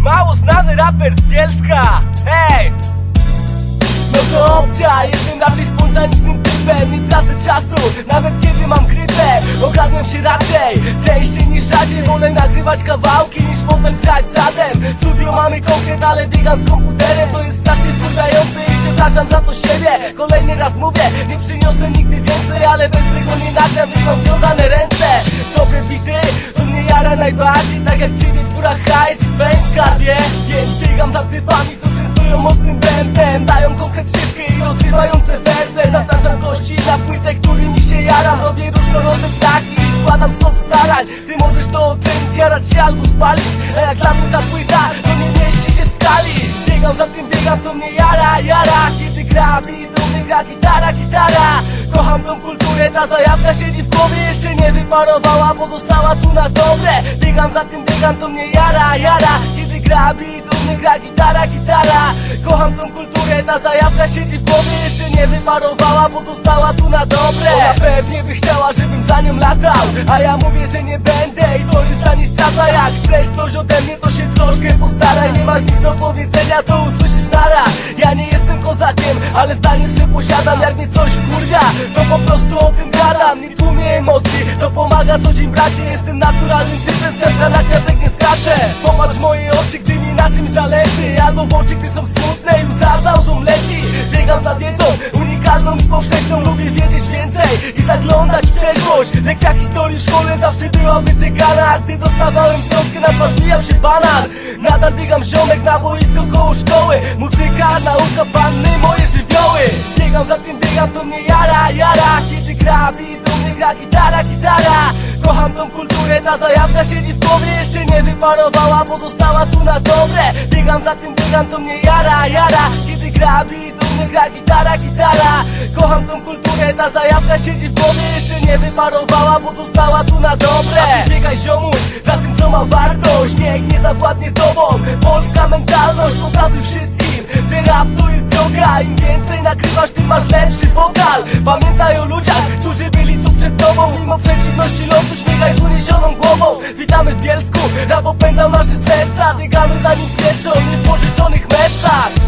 Mało znany raper z Bielska. Hej! No to obcia, jestem raczej spontanicznym typem Nie tracę czasu, nawet kiedy mam grypę. Ogarniam się raczej, częściej niż rzadziej. Wolę nagrywać kawałki niż fotel grzać zadem. Studio mamy konkret, ale biegam z komputerem. To jest strasznie wkurzające i przepraszam za to siebie. Kolejny raz mówię, nie przyniosę nigdy więcej Ale bez tego nie nagram, więc związane ręce. Dobre bity, to mnie jara najbardziej. Tak jak ciebie fura hajs i fame skarbie. Więc biegam za typami, co częstują mocnym bębem Dają konkret ścieżkę i rozgrywające werble Zapraszam gości na płytę, którymi się jaram Robię różnorodne ptaki wkładam stos starań. Ty możesz to ocenić, jarać się albo spalić. A jak dla mnie ta płyta, to nie mieści się w skali. Biegam za tym, biegam, to mnie jara, jara. Kiedy gra gitara, gitara Kocham tą kulturę, ta zajawka siedzi w głowie. Jeszcze nie wyparowała, pozostała tu na dobre. Biegam za tym, biegam, to mnie jara, jara. Kiedy gra beat, do mnie gra gitara, gitara. Kocham tą kulturę, ta zajawka siedzi w głowie. Jeszcze nie wyparowała, pozostała tu na dobre. Ona pewnie by chciała, żebym za nią latał. A ja mówię, że nie będę i to jest niej strata. Jak chcesz coś ode mnie, to się troszkę postaraj. Nie masz nic do powiedzenia, to usłyszysz nara kozakiem, ale zdanie swe posiadam Jak mnie coś wkurwia, to po prostu o tym gadam Nie tłumię emocji, to pomaga co dzień bracie Jestem naturalnym typem, z na kwiatek nie skaczę Popatrz w moje oczy, gdy mi na czymś zależy Albo w oczy, gdy są smutne i łza za leci. Biegam za wiedzą, unikalną i powszechną Lubię wiedzieć więcej i zaglądać przeszłość Lekcja historii w szkole zawsze była wyczekana. A gdy dostawałem piątkę na twarz, bijał się banan. Nadal biegam ziomek na boisko koło szkoły. Muzyka, nauka, panny, moje żywioły. Biegam za tym, biegam, to mnie jara, jara. Kiedy gra beat, do mnie gra gitara, gitara. Kocham tą kulturę, ta zajawka siedzi w głowie. Jeszcze nie wyparowała, pozostała tu na dobre. Biegam za tym, biegam, to mnie jara, jara. Kiedy gra beat, do mnie gra gitara, gitara. Kocham tą kulturę, ta zajawka siedzi w głowie. Jeszcze nie wyparowała, pozostała tu na dobre. Biegaj ziomuś, za tym co ma wartość. Niech nie zawładnie tobą. Polska mentalność, pokazuj wszystkim Że rap to jest droga. Im więcej nagrywasz, tym masz lepszy wokal. Pamiętaj o ludziach, którzy byli tu przed tobą. Mimo przeciwności losu, śmiechaj z uniesioną głową. Witamy w Bielsku, rap opętał nasze serca. Biegamy za nim pieszo, nie w pożyczonych meczach